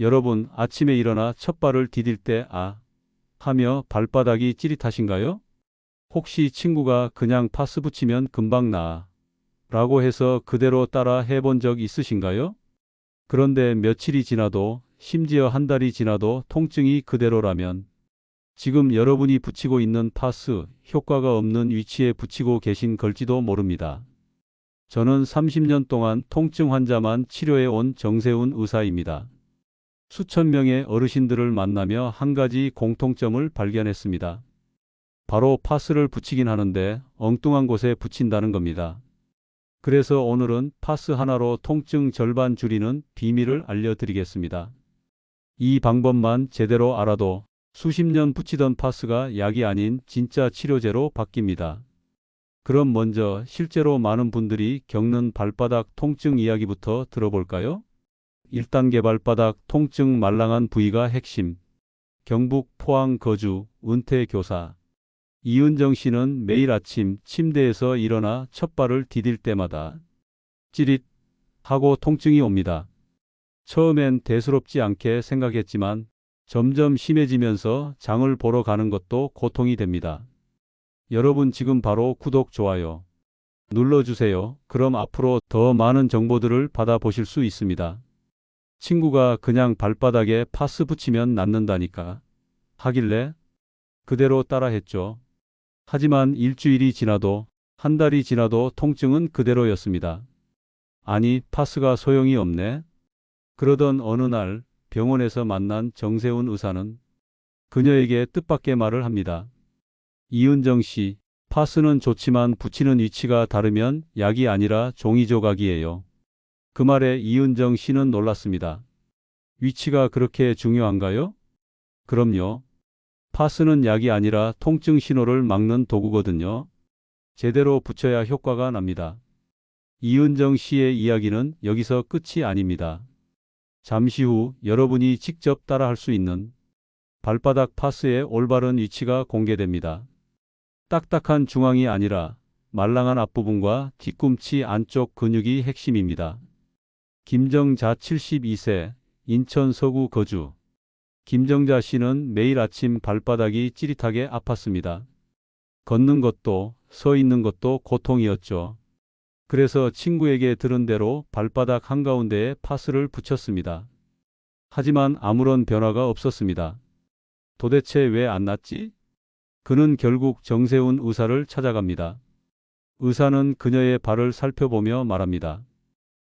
여러분 아침에 일어나 첫 발을 디딜 때 아, 하며 발바닥이 찌릿하신가요? 혹시 친구가 그냥 파스 붙이면 금방 나아 라고 해서 그대로 따라 해본 적 있으신가요? 그런데 며칠이 지나도 심지어 한 달이 지나도 통증이 그대로라면 지금 여러분이 붙이고 있는 파스 효과가 없는 위치에 붙이고 계신 걸지도 모릅니다. 저는 30년 동안 통증 환자만 치료해 온 정세훈 의사입니다. 수천 명의 어르신들을 만나며 한 가지 공통점을 발견했습니다. 바로 파스를 붙이긴 하는데 엉뚱한 곳에 붙인다는 겁니다. 그래서 오늘은 파스 하나로 통증 절반 줄이는 비밀을 알려드리겠습니다. 이 방법만 제대로 알아도 수십 년 붙이던 파스가 약이 아닌 진짜 치료제로 바뀝니다. 그럼 먼저 실제로 많은 분들이 겪는 발바닥 통증 이야기부터 들어볼까요? 1단계 발바닥 통증 말랑한 부위가 핵심. 경북 포항 거주 은퇴 교사. 이은정 씨는 매일 아침 침대에서 일어나 첫 발을 디딜 때마다 찌릿 하고 통증이 옵니다. 처음엔 대수롭지 않게 생각했지만 점점 심해지면서 장을 보러 가는 것도 고통이 됩니다. 여러분 지금 바로 구독, 좋아요 눌러주세요. 그럼 앞으로 더 많은 정보들을 받아보실 수 있습니다. 친구가 그냥 발바닥에 파스 붙이면 낫는다니까 하길래 그대로 따라 했죠. 하지만 일주일이 지나도 한 달이 지나도 통증은 그대로였습니다. 아니 파스가 소용이 없네. 그러던 어느 날 병원에서 만난 정세훈 의사는 그녀에게 뜻밖의 말을 합니다. 이은정 씨, 파스는 좋지만 붙이는 위치가 다르면 약이 아니라 종이 조각이에요. 그 말에 이은정 씨는 놀랐습니다. 위치가 그렇게 중요한가요? 그럼요. 파스는 약이 아니라 통증 신호를 막는 도구거든요. 제대로 붙여야 효과가 납니다. 이은정 씨의 이야기는 여기서 끝이 아닙니다. 잠시 후 여러분이 직접 따라할 수 있는 발바닥 파스의 올바른 위치가 공개됩니다. 딱딱한 중앙이 아니라 말랑한 앞부분과 뒤꿈치 안쪽 근육이 핵심입니다. 김정자 72세 인천 서구 거주 김정자 씨는 매일 아침 발바닥이 찌릿하게 아팠습니다. 걷는 것도 서 있는 것도 고통이었죠. 그래서 친구에게 들은 대로 발바닥 한가운데에 파스를 붙였습니다. 하지만 아무런 변화가 없었습니다. 도대체 왜 안 낫지? 그는 결국 정세훈 의사를 찾아갑니다. 의사는 그녀의 발을 살펴보며 말합니다.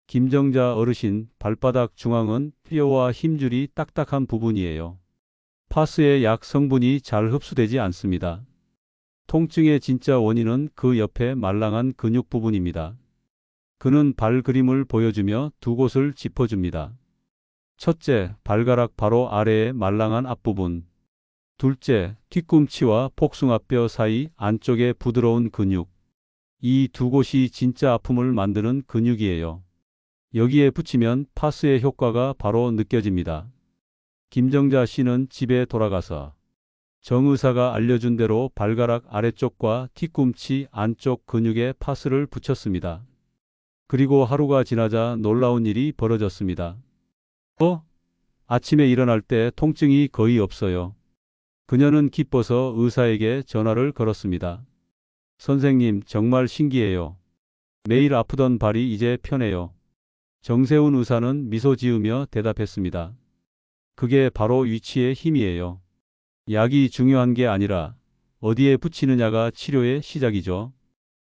김정자 어르신 발바닥 중앙은 뼈와 힘줄이 딱딱한 부분이에요. 파스의 약 성분이 잘 흡수되지 않습니다. 통증의 진짜 원인은 그 옆에 말랑한 근육 부분입니다. 그는 발 그림을 보여주며 두 곳을 짚어줍니다. 첫째, 발가락 바로 아래의 말랑한 앞부분. 둘째, 뒤꿈치와 복숭아뼈 사이 안쪽의 부드러운 근육. 이 두 곳이 진짜 아픔을 만드는 근육이에요. 여기에 붙이면 파스의 효과가 바로 느껴집니다. 김정자 씨는 집에 돌아가서 정 의사가 알려준 대로 발가락 아래쪽과 뒤꿈치 안쪽 근육에 파스를 붙였습니다. 그리고 하루가 지나자 놀라운 일이 벌어졌습니다. 어? 아침에 일어날 때 통증이 거의 없어요. 그녀는 기뻐서 의사에게 전화를 걸었습니다. 선생님, 정말 신기해요. 매일 아프던 발이 이제 편해요. 정세훈 의사는 미소 지으며 대답했습니다. 그게 바로 위치의 힘이에요. 약이 중요한 게 아니라 어디에 붙이느냐가 치료의 시작이죠.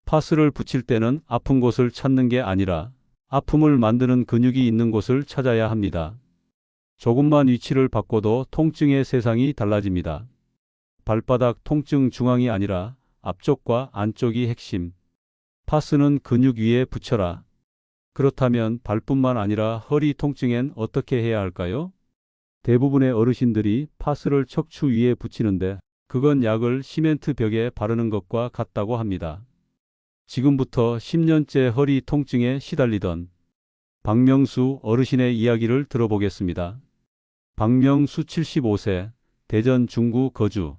파스를 붙일 때는 아픈 곳을 찾는 게 아니라 아픔을 만드는 근육이 있는 곳을 찾아야 합니다. 조금만 위치를 바꿔도 통증의 세상이 달라집니다. 발바닥 통증 중앙이 아니라 앞쪽과 안쪽이 핵심. 파스는 근육 위에 붙여라. 그렇다면 발뿐만 아니라 허리 통증엔 어떻게 해야 할까요? 대부분의 어르신들이 파스를 척추 위에 붙이는데 그건 약을 시멘트 벽에 바르는 것과 같다고 합니다. 지금부터 10년째 허리 통증에 시달리던 박명수 어르신의 이야기를 들어보겠습니다. 박명수 75세, 대전 중구 거주.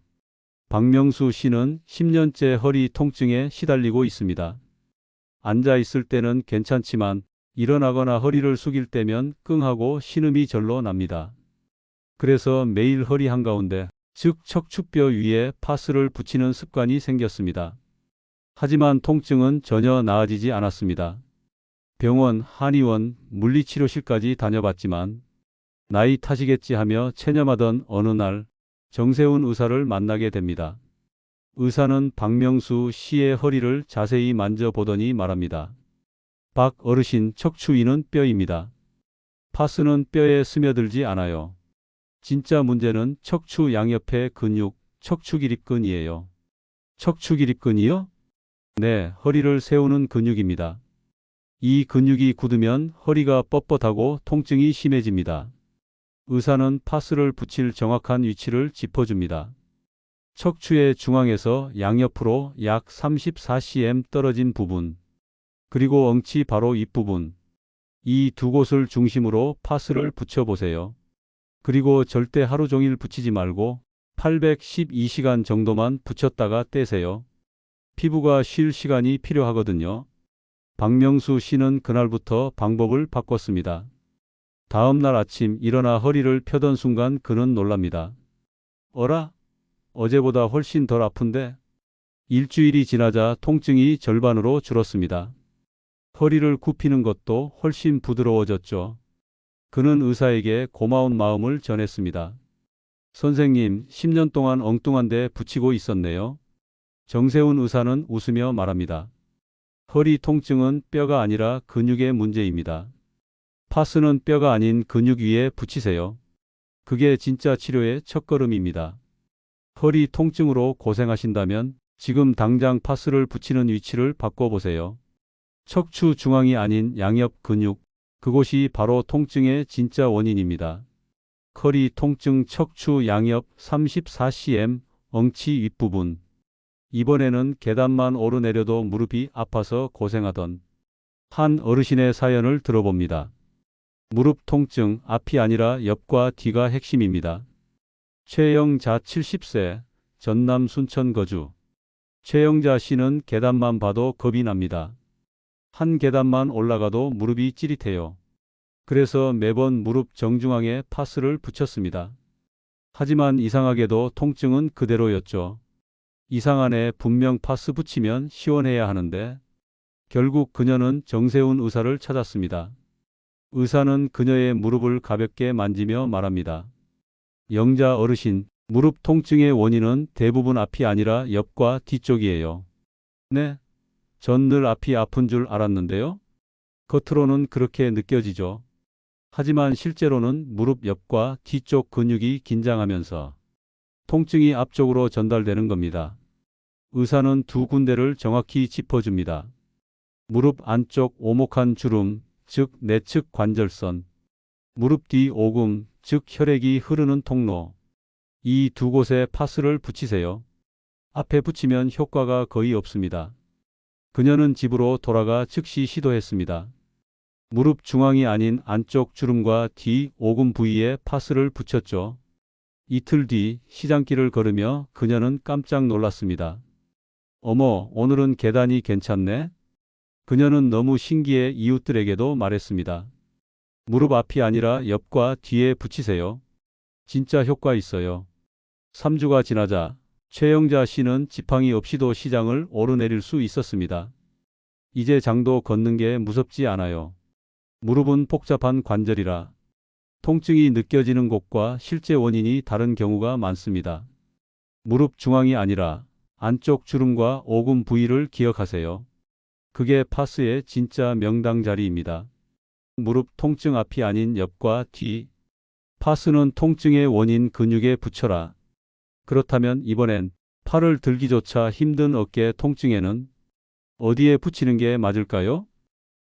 박명수 씨는 10년째 허리 통증에 시달리고 있습니다. 앉아 있을 때는 괜찮지만 일어나거나 허리를 숙일 때면 끙하고 신음이 절로 납니다. 그래서 매일 허리 한가운데, 즉 척추뼈 위에 파스를 붙이는 습관이 생겼습니다. 하지만 통증은 전혀 나아지지 않았습니다. 병원, 한의원, 물리치료실까지 다녀봤지만 나이 탓이겠지 하며 체념하던 어느 날 정세훈 의사를 만나게 됩니다. 의사는 박명수 씨의 허리를 자세히 만져보더니 말합니다. 박 어르신 척추 위는 뼈입니다. 파스는 뼈에 스며들지 않아요. 진짜 문제는 척추 양옆의 근육, 척추기립근이에요. 척추기립근이요? 네, 허리를 세우는 근육입니다. 이 근육이 굳으면 허리가 뻣뻣하고 통증이 심해집니다. 의사는 파스를 붙일 정확한 위치를 짚어줍니다. 척추의 중앙에서 양옆으로 약 34cm 떨어진 부분, 그리고 엉치 바로 윗부분, 이 두 곳을 중심으로 파스를 붙여보세요. 그리고 절대 하루 종일 붙이지 말고 812시간 정도만 붙였다가 떼세요. 피부가 쉴 시간이 필요하거든요. 박명수 씨는 그날부터 방법을 바꿨습니다. 다음 날 아침 일어나 허리를 펴던 순간 그는 놀랍니다. 어라? 어제보다 훨씬 덜 아픈데? 일주일이 지나자 통증이 절반으로 줄었습니다. 허리를 굽히는 것도 훨씬 부드러워졌죠. 그는 의사에게 고마운 마음을 전했습니다. 선생님, 10년 동안 엉뚱한 데 붙이고 있었네요. 정세훈 의사는 웃으며 말합니다. 허리 통증은 뼈가 아니라 근육의 문제입니다. 파스는 뼈가 아닌 근육 위에 붙이세요. 그게 진짜 치료의 첫걸음입니다. 허리 통증으로 고생하신다면 지금 당장 파스를 붙이는 위치를 바꿔보세요. 척추 중앙이 아닌 양옆 근육, 그곳이 바로 통증의 진짜 원인입니다. 허리 통증 척추 양옆 34cm, 엉치 윗부분. 이번에는 계단만 오르내려도 무릎이 아파서 고생하던 한 어르신의 사연을 들어봅니다. 무릎 통증 앞이 아니라 옆과 뒤가 핵심입니다. 최영자 70세, 전남 순천 거주. 최영자 씨는 계단만 봐도 겁이 납니다. 한 계단만 올라가도 무릎이 찌릿해요. 그래서 매번 무릎 정중앙에 파스를 붙였습니다. 하지만 이상하게도 통증은 그대로였죠. 이상하네 분명 파스 붙이면 시원해야 하는데 결국 그녀는 정세훈 의사를 찾았습니다. 의사는 그녀의 무릎을 가볍게 만지며 말합니다. 영자 어르신, 무릎 통증의 원인은 대부분 앞이 아니라 옆과 뒤쪽이에요. 네? 전 늘 앞이 아픈 줄 알았는데요. 겉으로는 그렇게 느껴지죠. 하지만 실제로는 무릎 옆과 뒤쪽 근육이 긴장하면서 통증이 앞쪽으로 전달되는 겁니다. 의사는 두 군데를 정확히 짚어줍니다. 무릎 안쪽 오목한 주름, 즉 내측 관절선, 무릎 뒤 오금, 즉 혈액이 흐르는 통로. 이 두 곳에 파스를 붙이세요. 앞에 붙이면 효과가 거의 없습니다. 그녀는 집으로 돌아가 즉시 시도했습니다. 무릎 중앙이 아닌 안쪽 주름과 뒤 오금 부위에 파스를 붙였죠. 이틀 뒤 시장길을 걸으며 그녀는 깜짝 놀랐습니다. 어머, 오늘은 계단이 괜찮네? 그녀는 너무 신기해 이웃들에게도 말했습니다. 무릎 앞이 아니라 옆과 뒤에 붙이세요. 진짜 효과 있어요. 3주가 지나자 최영자 씨는 지팡이 없이도 시장을 오르내릴 수 있었습니다. 이제 장도 걷는 게 무섭지 않아요. 무릎은 복잡한 관절이라 통증이 느껴지는 곳과 실제 원인이 다른 경우가 많습니다. 무릎 중앙이 아니라 안쪽 주름과 오금 부위를 기억하세요. 그게 파스의 진짜 명당 자리입니다. 무릎 통증 앞이 아닌 옆과 뒤. 파스는 통증의 원인 근육에 붙여라. 그렇다면 이번엔 팔을 들기조차 힘든 어깨 통증에는 어디에 붙이는 게 맞을까요?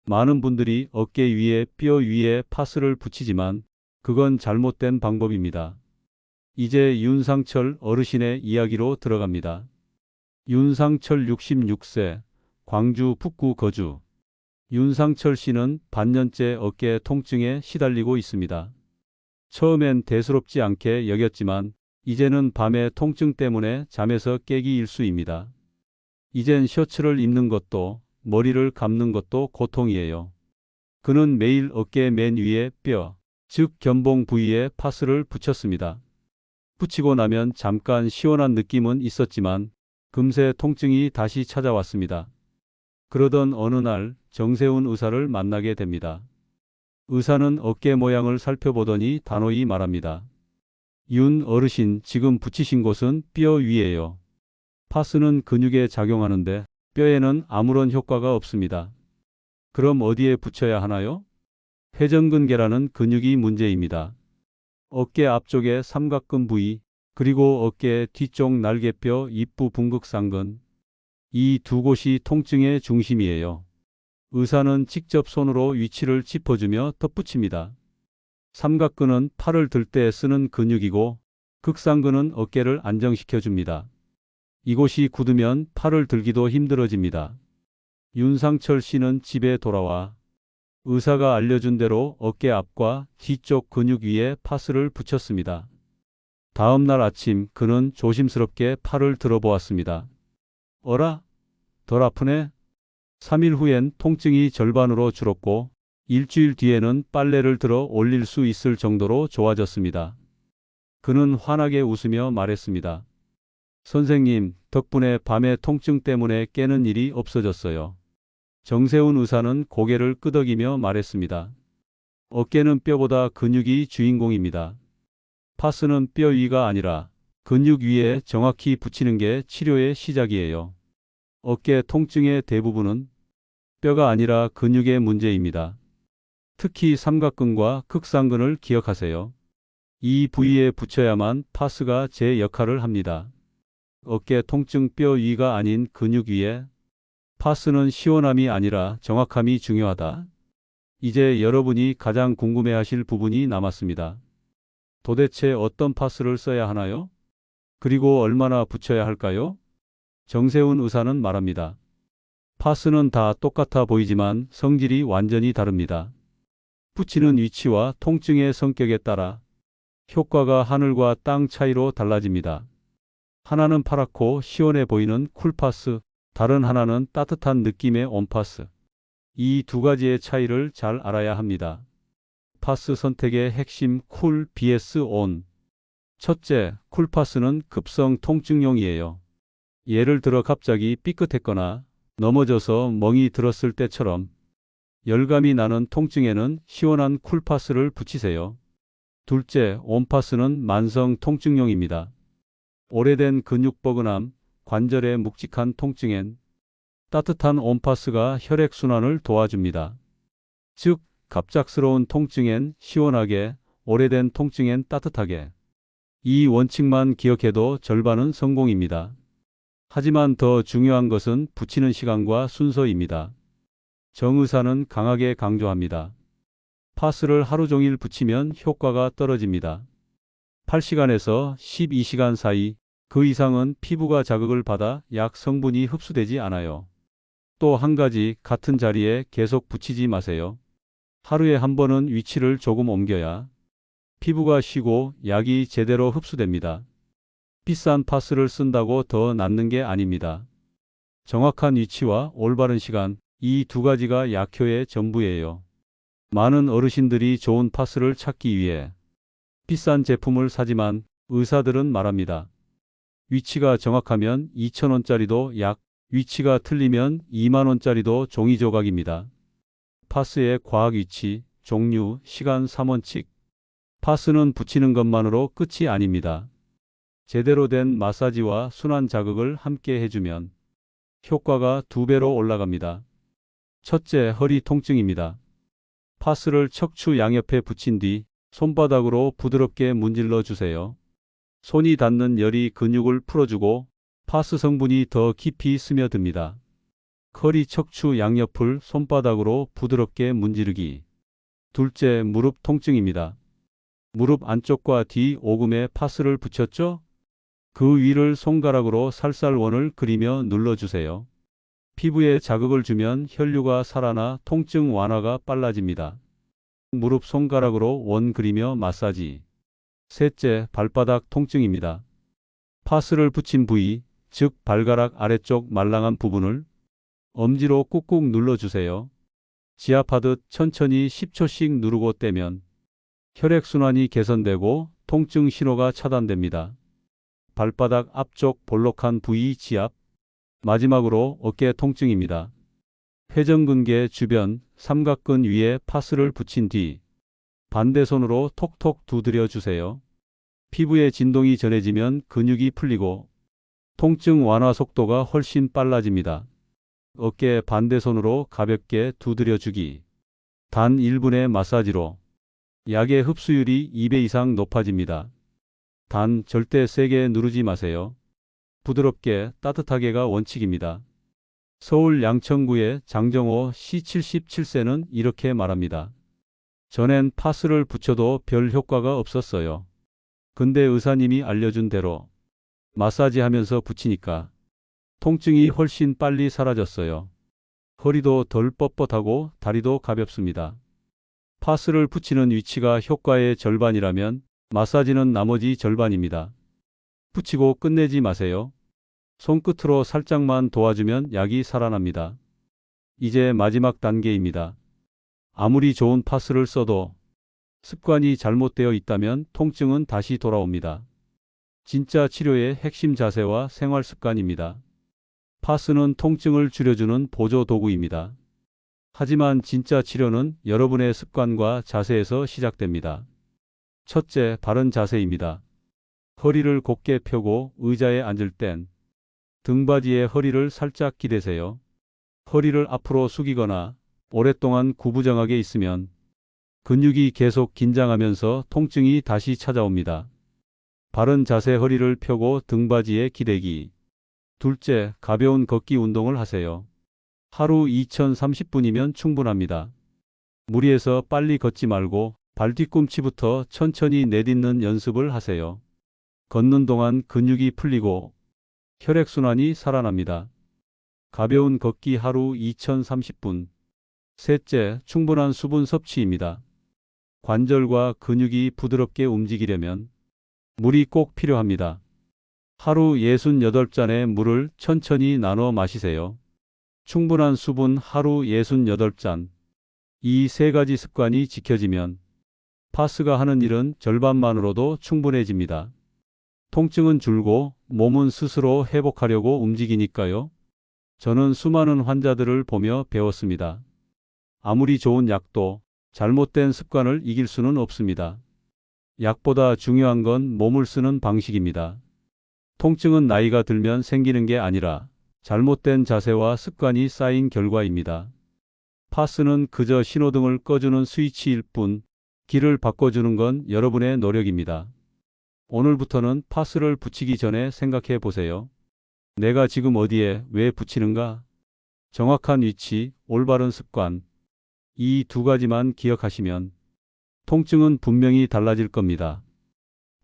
많은 분들이 어깨 위에 뼈 위에 파스를 붙이지만 그건 잘못된 방법입니다. 이제 윤상철 어르신의 이야기로 들어갑니다. 윤상철 66세, 광주 북구 거주. 윤상철 씨는 반년째 어깨 통증에 시달리고 있습니다. 처음엔 대수롭지 않게 여겼지만 이제는 밤에 통증 때문에 잠에서 깨기 일수입니다. 이젠 셔츠를 입는 것도 머리를 감는 것도 고통이에요. 그는 매일 어깨 맨 위에 뼈, 즉 견봉 부위에 파스를 붙였습니다. 붙이고 나면 잠깐 시원한 느낌은 있었지만 금세 통증이 다시 찾아왔습니다. 그러던 어느 날 정세훈 의사를 만나게 됩니다. 의사는 어깨 모양을 살펴보더니 단호히 말합니다. 윤 어르신 지금 붙이신 곳은 뼈 위에요. 파스는 근육에 작용하는데 뼈에는 아무런 효과가 없습니다. 그럼 어디에 붙여야 하나요? 회전근개라는 근육이 문제입니다. 어깨 앞쪽의 삼각근 부위, 그리고 어깨 뒤쪽 날개뼈 입부 분극상근. 이 두 곳이 통증의 중심이에요. 의사는 직접 손으로 위치를 짚어주며 덧붙입니다. 삼각근은 팔을 들 때 쓰는 근육이고 극상근은 어깨를 안정시켜 줍니다. 이곳이 굳으면 팔을 들기도 힘들어집니다. 윤상철 씨는 집에 돌아와 의사가 알려준 대로 어깨 앞과 뒤쪽 근육 위에 파스를 붙였습니다. 다음 날 아침 그는 조심스럽게 팔을 들어보았습니다. 어라? 덜 아프네? 3일 후엔 통증이 절반으로 줄었고 일주일 뒤에는 빨래를 들어 올릴 수 있을 정도로 좋아졌습니다. 그는 환하게 웃으며 말했습니다. 선생님, 덕분에 밤에 통증 때문에 깨는 일이 없어졌어요. 정세훈 의사는 고개를 끄덕이며 말했습니다. 어깨는 뼈보다 근육이 주인공입니다. 파스는 뼈 위가 아니라 근육 위에 정확히 붙이는 게 치료의 시작이에요. 어깨 통증의 대부분은 뼈가 아니라 근육의 문제입니다. 특히 삼각근과 극상근을 기억하세요. 이 부위에 붙여야만 파스가 제 역할을 합니다. 어깨 통증 뼈 위가 아닌 근육 위에 파스는 시원함이 아니라 정확함이 중요하다. 이제 여러분이 가장 궁금해하실 부분이 남았습니다. 도대체 어떤 파스를 써야 하나요? 그리고 얼마나 붙여야 할까요? 정세훈 의사는 말합니다. 파스는 다 똑같아 보이지만 성질이 완전히 다릅니다. 붙이는 위치와 통증의 성격에 따라 효과가 하늘과 땅 차이로 달라집니다. 하나는 파랗고 시원해 보이는 쿨파스, 다른 하나는 따뜻한 느낌의 온파스. 이 두 가지의 차이를 잘 알아야 합니다. 파스 선택의 핵심 쿨 vs 온. 첫째, 쿨파스는 급성 통증용이에요. 예를 들어 갑자기 삐끗했거나 넘어져서 멍이 들었을 때처럼 열감이 나는 통증에는 시원한 쿨파스를 붙이세요. 둘째, 온파스는 만성 통증용입니다. 오래된 근육 뻐근함, 관절의 묵직한 통증엔 따뜻한 온파스가 혈액순환을 도와줍니다. 즉, 갑작스러운 통증엔 시원하게, 오래된 통증엔 따뜻하게. 이 원칙만 기억해도 절반은 성공입니다. 하지만 더 중요한 것은 붙이는 시간과 순서입니다. 정 의사는 강하게 강조합니다. 파스를 하루 종일 붙이면 효과가 떨어집니다. 8시간에서 12시간 사이 그 이상은 피부가 자극을 받아 약 성분이 흡수되지 않아요. 또 한 가지 같은 자리에 계속 붙이지 마세요. 하루에 한 번은 위치를 조금 옮겨야 피부가 쉬고 약이 제대로 흡수됩니다. 비싼 파스를 쓴다고 더 낫는 게 아닙니다. 정확한 위치와 올바른 시간, 이 두 가지가 약효의 전부예요. 많은 어르신들이 좋은 파스를 찾기 위해 비싼 제품을 사지만 의사들은 말합니다. 위치가 정확하면 2,000원짜리도 약, 위치가 틀리면 2만원짜리도 종이 조각입니다. 파스의 과학 위치, 종류, 시간 3원칙. 파스는 붙이는 것만으로 끝이 아닙니다. 제대로 된 마사지와 순환 자극을 함께 해주면 효과가 두 배로 올라갑니다. 첫째, 허리 통증입니다. 파스를 척추 양옆에 붙인 뒤 손바닥으로 부드럽게 문질러 주세요. 손이 닿는 열이 근육을 풀어주고 파스 성분이 더 깊이 스며듭니다. 허리 척추 양옆을 손바닥으로 부드럽게 문지르기. 둘째, 무릎 통증입니다. 무릎 안쪽과 뒤 오금에 파스를 붙였죠? 그 위를 손가락으로 살살 원을 그리며 눌러주세요. 피부에 자극을 주면 혈류가 살아나 통증 완화가 빨라집니다. 무릎 손가락으로 원 그리며 마사지. 셋째, 발바닥 통증입니다. 파스를 붙인 부위, 즉 발가락 아래쪽 말랑한 부분을 엄지로 꾹꾹 눌러주세요. 지압하듯 천천히 10초씩 누르고 떼면 혈액순환이 개선되고 통증 신호가 차단됩니다. 발바닥 앞쪽 볼록한 부위 지압. 마지막으로 어깨 통증입니다. 회전근개 주변 삼각근 위에 파스를 붙인 뒤 반대 손으로 톡톡 두드려 주세요. 피부에 진동이 전해지면 근육이 풀리고 통증 완화 속도가 훨씬 빨라집니다. 어깨 반대 손으로 가볍게 두드려 주기. 단 1분의 마사지로 약의 흡수율이 2배 이상 높아집니다. 단 절대 세게 누르지 마세요. 부드럽게 따뜻하게가 원칙입니다. 서울 양천구의 장정호 씨 77세는 이렇게 말합니다. 전엔 파스를 붙여도 별 효과가 없었어요. 근데 의사님이 알려준 대로 마사지 하면서 붙이니까 통증이 훨씬 빨리 사라졌어요. 허리도 덜 뻣뻣하고 다리도 가볍습니다. 파스를 붙이는 위치가 효과의 절반이라면 마사지는 나머지 절반입니다. 붙이고 끝내지 마세요. 손끝으로 살짝만 도와주면 약이 살아납니다. 이제 마지막 단계입니다. 아무리 좋은 파스를 써도 습관이 잘못되어 있다면 통증은 다시 돌아옵니다. 진짜 치료의 핵심 자세와 생활 습관입니다. 파스는 통증을 줄여주는 보조 도구입니다. 하지만 진짜 치료는 여러분의 습관과 자세에서 시작됩니다. 첫째, 바른 자세입니다. 허리를 곧게 펴고 의자에 앉을 땐 등받이에 허리를 살짝 기대세요. 허리를 앞으로 숙이거나 오랫동안 구부정하게 있으면 근육이 계속 긴장하면서 통증이 다시 찾아옵니다. 바른 자세 허리를 펴고 등받이에 기대기. 둘째, 가벼운 걷기 운동을 하세요. 하루 2030분이면 충분합니다. 무리해서 빨리 걷지 말고 발 뒤꿈치부터 천천히 내딛는 연습을 하세요. 걷는 동안 근육이 풀리고 혈액순환이 살아납니다. 가벼운 걷기 하루 2030분. 셋째, 충분한 수분 섭취입니다. 관절과 근육이 부드럽게 움직이려면 물이 꼭 필요합니다. 하루 68잔의 물을 천천히 나눠 마시세요. 충분한 수분 하루 68잔. 이 세 가지 습관이 지켜지면 파스가 하는 일은 절반만으로도 충분해집니다. 통증은 줄고 몸은 스스로 회복하려고 움직이니까요. 저는 수많은 환자들을 보며 배웠습니다. 아무리 좋은 약도 잘못된 습관을 이길 수는 없습니다. 약보다 중요한 건 몸을 쓰는 방식입니다. 통증은 나이가 들면 생기는 게 아니라 잘못된 자세와 습관이 쌓인 결과입니다. 파스는 그저 신호등을 꺼주는 스위치일 뿐 길을 바꿔주는 건 여러분의 노력입니다. 오늘부터는 파스를 붙이기 전에 생각해 보세요. 내가 지금 어디에 왜 붙이는가? 정확한 위치, 올바른 습관. 이 두 가지만 기억하시면 통증은 분명히 달라질 겁니다.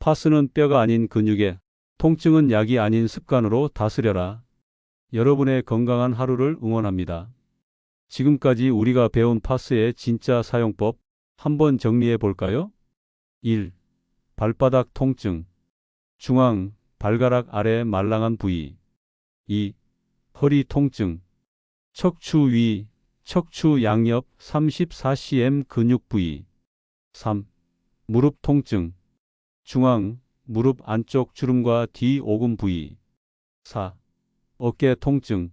파스는 뼈가 아닌 근육에, 통증은 약이 아닌 습관으로 다스려라. 여러분의 건강한 하루를 응원합니다. 지금까지 우리가 배운 파스의 진짜 사용법 한번 정리해 볼까요? 1. 발바닥 통증. 중앙, 발가락 아래 말랑한 부위. 2. 허리 통증. 척추 위, 척추 양옆 34cm 근육 부위. 3. 무릎 통증. 중앙, 무릎 안쪽 주름과 뒤 오금 부위. 4. 어깨 통증.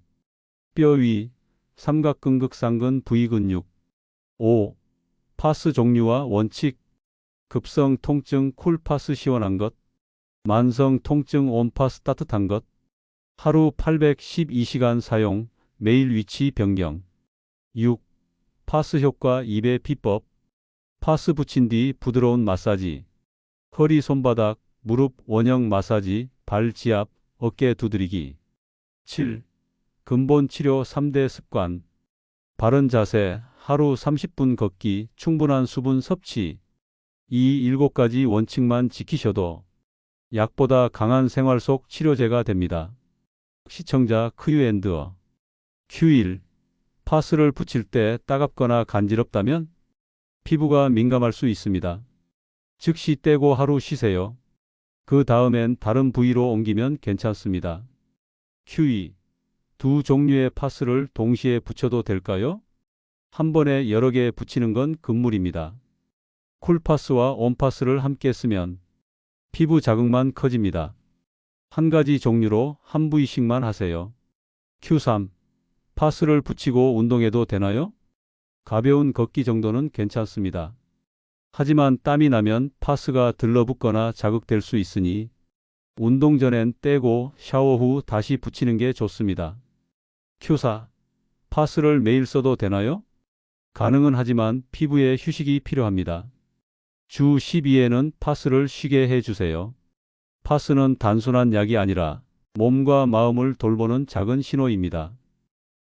뼈 위, 삼각근극상근 부위 근육. 5. 파스 종류와 원칙. 급성 통증 쿨파스 시원한 것. 만성 통증 온파스 따뜻한 것. 하루 812시간 사용, 매일 위치 변경. 6. 파스 효과 2배 비법. 파스 붙인 뒤 부드러운 마사지. 허리 손바닥, 무릎 원형 마사지, 발 지압, 어깨 두드리기. 7. 근본 치료 3대 습관. 바른 자세, 하루 30분 걷기, 충분한 수분 섭취. 이 7가지 원칙만 지키셔도 약보다 강한 생활 속 치료제가 됩니다. 시청자 크유앤드어 Q1 파스를 붙일 때 따갑거나 간지럽다면 피부가 민감할 수 있습니다. 즉시 떼고 하루 쉬세요. 그 다음엔 다른 부위로 옮기면 괜찮습니다. Q2 두 종류의 파스를 동시에 붙여도 될까요? 한 번에 여러 개 붙이는 건 금물입니다. 쿨파스와 온파스를 함께 쓰면 피부 자극만 커집니다. 한 가지 종류로 한 부위씩만 하세요. Q3. 파스를 붙이고 운동해도 되나요? 가벼운 걷기 정도는 괜찮습니다. 하지만 땀이 나면 파스가 들러붙거나 자극될 수 있으니 운동 전엔 떼고 샤워 후 다시 붙이는 게 좋습니다. Q4. 파스를 매일 써도 되나요? 가능은 하지만 피부에 휴식이 필요합니다. 주 12회는 파스를 쉬게 해주세요. 파스는 단순한 약이 아니라 몸과 마음을 돌보는 작은 신호입니다.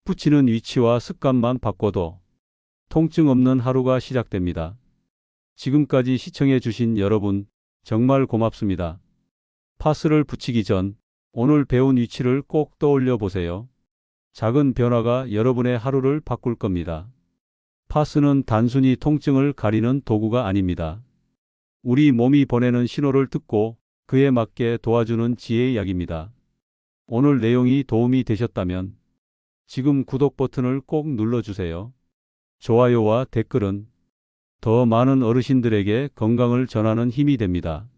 붙이는 위치와 습관만 바꿔도 통증 없는 하루가 시작됩니다. 지금까지 시청해 주신 여러분 정말 고맙습니다. 파스를 붙이기 전 오늘 배운 위치를 꼭 떠올려 보세요. 작은 변화가 여러분의 하루를 바꿀 겁니다. 파스는 단순히 통증을 가리는 도구가 아닙니다. 우리 몸이 보내는 신호를 듣고 그에 맞게 도와주는 지혜의 약입니다. 오늘 내용이 도움이 되셨다면 지금 구독 버튼을 꼭 눌러주세요. 좋아요와 댓글은 더 많은 어르신들에게 건강을 전하는 힘이 됩니다.